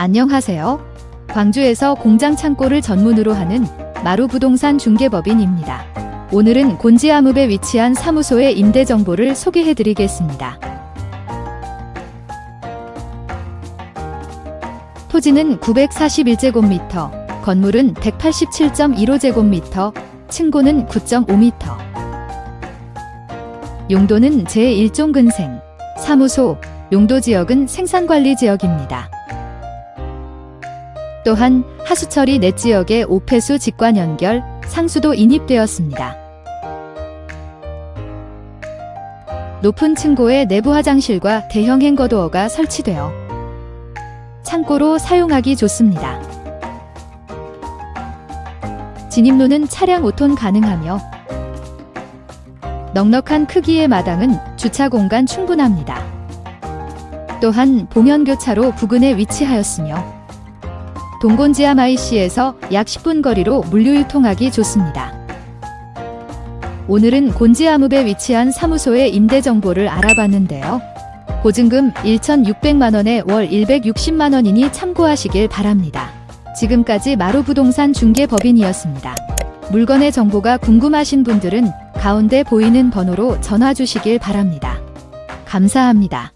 안녕하세요. 광주에서 공장 창고를 전문으로 하는 마루 부동산 중개법인입니다. 오늘은 곤지암읍에 위치한 사무소의 임대 정보를 소개해 드리겠습니다. 토지는 941제곱미터, 건물은 187.15제곱미터, 층고는 9.5m. 용도는 제1종 근생, 사무소, 용도 지역은 생산관리 지역입니다. 또한 하수처리 내 지역에 오폐수 직관 연결, 상수도 인입되었습니다. 높은 층고에 내부 화장실과 대형 행거도어가 설치되어 창고로 사용하기 좋습니다. 진입로는 차량 5톤 가능하며 넉넉한 크기의 마당은 주차 공간 충분합니다. 또한 봉연교차로 부근에 위치하였으며 동곤지암 IC에서 약 10분 거리로 물류 유통하기 좋습니다. 오늘은 곤지암읍에 위치한 사무소의 임대 정보를 알아봤는데요. 보증금 1,600만원에 월 160만원이니 참고하시길 바랍니다. 지금까지 마루부동산 중개법인이었습니다. 물건의 정보가 궁금하신 분들은 가운데 보이는 번호로 전화 주시길 바랍니다. 감사합니다.